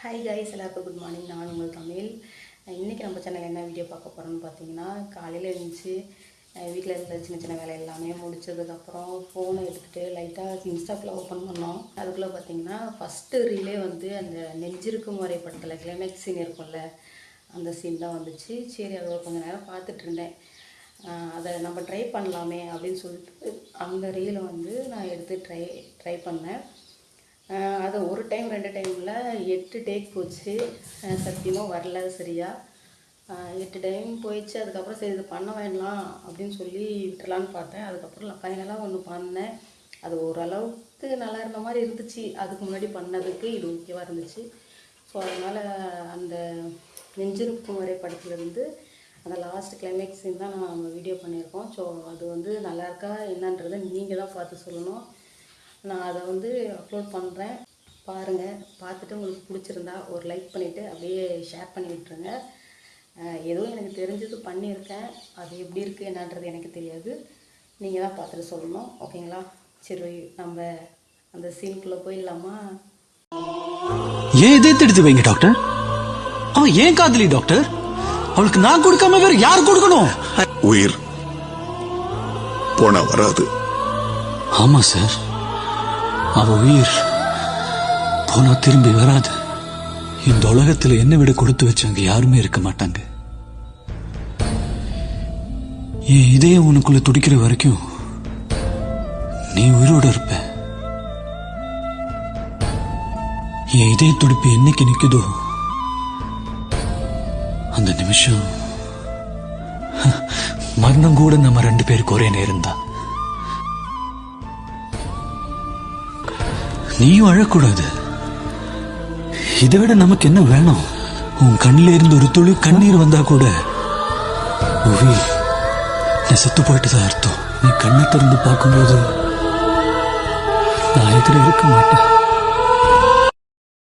Hi guys எல்லாருக்கும் good morning நான் உங்கள் தமிழ். இன்றைக்கி நம்ம சேனல் என்ன வீடியோ பார்க்க போகிறோம்னு பார்த்தீங்கன்னா காலையில் எழுந்துச்சு வீட்டில் இருந்த சின்ன சின்ன வேலை எல்லாமே முடிச்சதுக்கப்புறம் ஃபோனை எடுத்துகிட்டு லைட்டாக இன்ஸ்டாக்கில் ஓப்பன் பண்ணோம். அதுக்குள்ளே பார்த்தீங்கன்னா ஃபஸ்ட்டு ரீலே வந்து அந்த நெஞ்சிருக்கும் வரை படத்தில் கிளைமேக்ஸ் சீன் இருக்கும்ல அந்த சீன் தான் வந்துச்சு. சரி அதை ஒரு கொஞ்சம் நேரம் பார்த்துட்டு இருந்தேன். அதை நம்ம ட்ரை பண்ணலாமே அப்படின்னு சொல்லிட்டு அந்த ரீலை வந்து நான் எடுத்து ட்ரை ட்ரை பண்ணேன். அது ஒரு டைம் ரெண்டு டைமில் எட்டு டேக் போச்சு. சத்தியமாக வரல சரியாக எட்டு டைம் போயிடுச்சு. அதுக்கப்புறம் சரி இது பண்ண வேண்டாம் அப்படின்னு சொல்லி விட்டுலான்னு பார்த்தேன். அதுக்கப்புறம் ஃபைனலாக ஒன்று பண்ணேன். அது ஓரளவுக்கு நல்லா இருந்த மாதிரி இருந்துச்சு. அதுக்கு முன்னாடி பண்ணதுக்கு இது ஓகேவாக இருந்துச்சு. ஸோ அதனால் அந்த நெஞ்சிருக்கும் வரை படத்துலேருந்து அந்த லாஸ்ட் கிளைமேக்ஸின் தான் நம்ம வீடியோ பண்ணியிருக்கோம். ஸோ அது வந்து நல்லா இருக்கா? என்னன்றதை நீங்கள் தான் பார்த்து சொல்லணும். நான் அதை வந்து அப்லோட் பண்ணுறேன் பாருங்கள் பார்த்துட்டு உங்களுக்கு பிடிச்சிருந்தா ஒரு லைக் பண்ணிவிட்டு அப்படியே ஷேர் பண்ணி விட்டுருங்க. ஏதோ எனக்கு தெரிஞ்சது பண்ணியிருக்கேன். அது எப்படி இருக்குது என்னன்றது எனக்கு தெரியாது. நீங்கள் தான் பார்த்துட்டு சொல்லணும். ஓகேங்களா சரி நம்ம அந்த சீனுக்குள்ளே போயிடலாமா? ஏன் எதிர்த்து எடுத்து வைங்க டாக்டர் அவன் ஏன் காதலி டாக்டர் அவளுக்கு நான் கொடுக்காம வேற யார் கொடுக்கணும்? உயிர் போனா வராது. ஆமா சார் அவ உயிர் போனா திரும்பி வராது. இந்த உலகத்துல என்ன விட கொடுத்து வச்சவங்க யாருமே இருக்க மாட்டாங்க. என் இதயம் உனக்குள்ள துடிக்கிற வரைக்கும் நீ உயிரோட இருப்ப. என் இதய துடிப்பு என்னைக்கு நிக்குதோ அந்த நிமிஷம் மரணம் கூட நம்ம ரெண்டு பேருக்கு ஒரே நேரம் தான் நீயும் அழக்கூடாது. இதை விட நமக்கு என்ன வேணும்? உன் கண்ணில இருந்து ஒரு துளி கண்ணீர் வந்தா கூட உயிர் நான் செத்து போயிட்டுதான் அர்த்தம். நீ கண்ணை திறந்து பார்க்கும்போது நான் எதிர இருக்க மாட்டேன்.